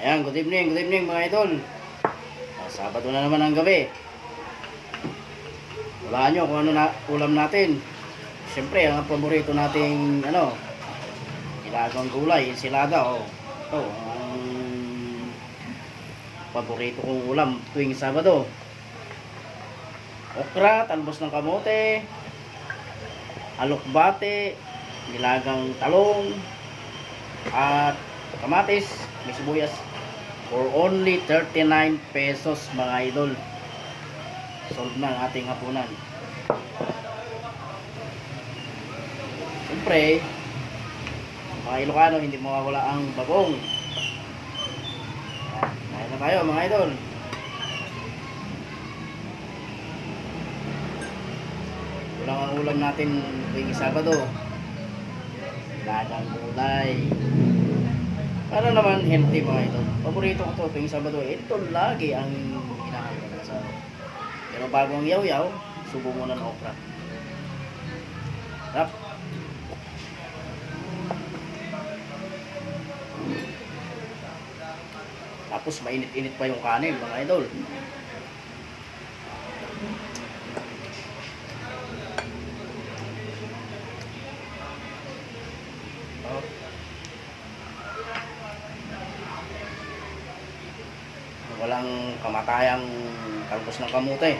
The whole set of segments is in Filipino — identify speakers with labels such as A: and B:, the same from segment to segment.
A: Ayan, good evening, good evening mga idol. Ah, Sabado na naman ang gabi. Wala nyo kung ano na ulam natin. Siyempre, ang paborito nating ano, ilagang gulay, ensilada oh. Ito, ang paborito kong ulam tuwing Sabado. Okra, talbos ng kamote, alokbate, nilagang talong, at kamatis, may sibuyas for only 39 pesos mga idol. Solve na ang ating hapunan. Siyempre, mga Ilocano, hindi mawawala ang bagong. Kain na tayo mga idol. Kulang ang ulam natin tuwing Sabado. Lagang gulay. Para naman healthy mga ito. Paborito ko to tuwing Sabado. Ito lagi ang hinahanap sa Pero bago ang yaw-yaw, subo muna ng okra. Rap. Tapos mainit-init pa yung kanin mga idol. Walang kamatayang kalbos ng kamote.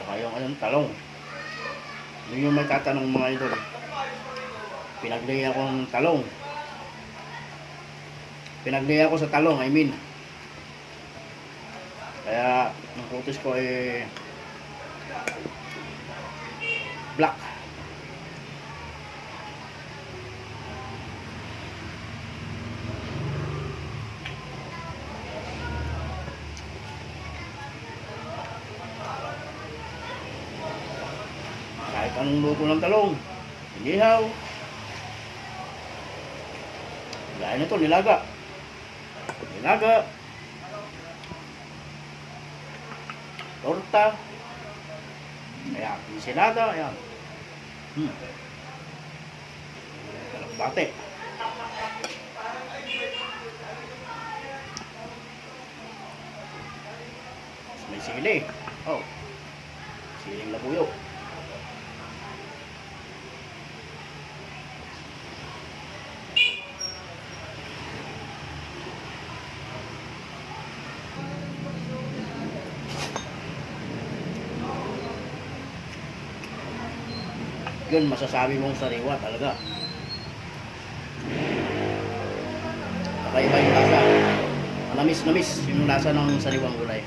A: Saka yung anong talong. Yun yung may tatanong mga idol. Pinaglay ako ng talong. Pinaglay ako sa talong, I mean. Kaya, ang kutis ko ay black. Kahit anong luto ng talong, inihaw. Gaya nito, nilaga. Nilaga. Torta. Ayan, ensilada, ayan. Hmm. Kalabate. May sili. Oh. Siling labuyo. Yun, masasabi mong sariwa talaga. Kakaiba yung lasa. Manamis-namis yung lasa ng sariwang gulay.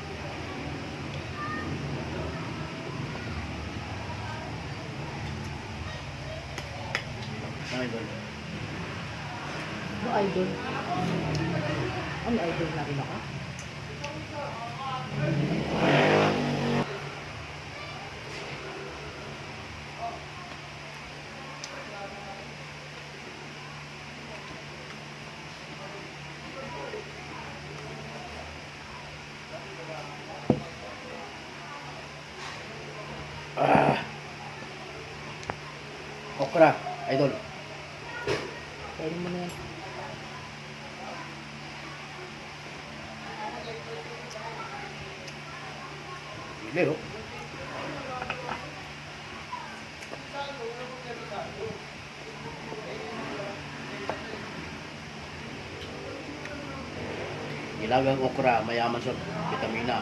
A: Ano idol?
B: Ano idol? Ano idol na rin ako?
A: Okra, idol.
B: Pwede mo na yan.
A: Hindi, oh. Nilagang okra, mayaman sa vitamina.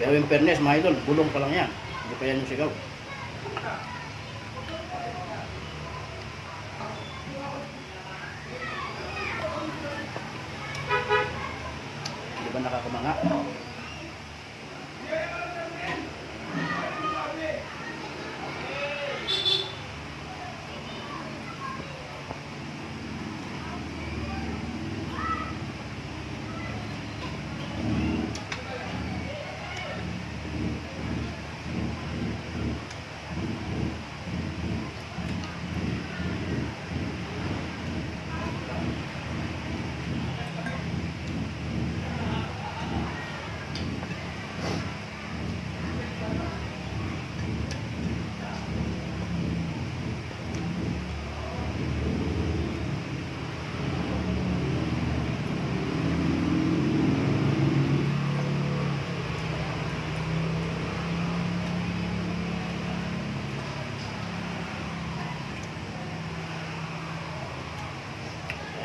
A: Pero in fairness, mga idol, bulong pa lang yan. Hindi pa yan yung sigaw. Di ba nakakamanga?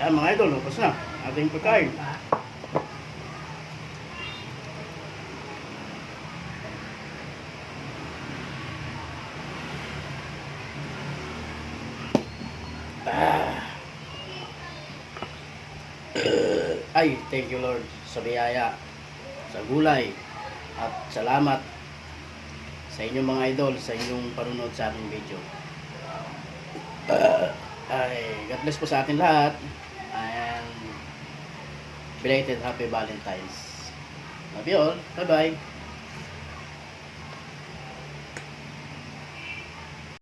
A: Ayan mga idol, tapos na. Ating pagkain.
B: Pa.
A: Ah. Ay, thank you Lord sa biyaya, sa gulay, at salamat sa inyong mga idol, sa inyong panunod sa ating video. Ah, ay, God bless po sa atin lahat. Belated happy Valentine's. Love you all. Bye-bye.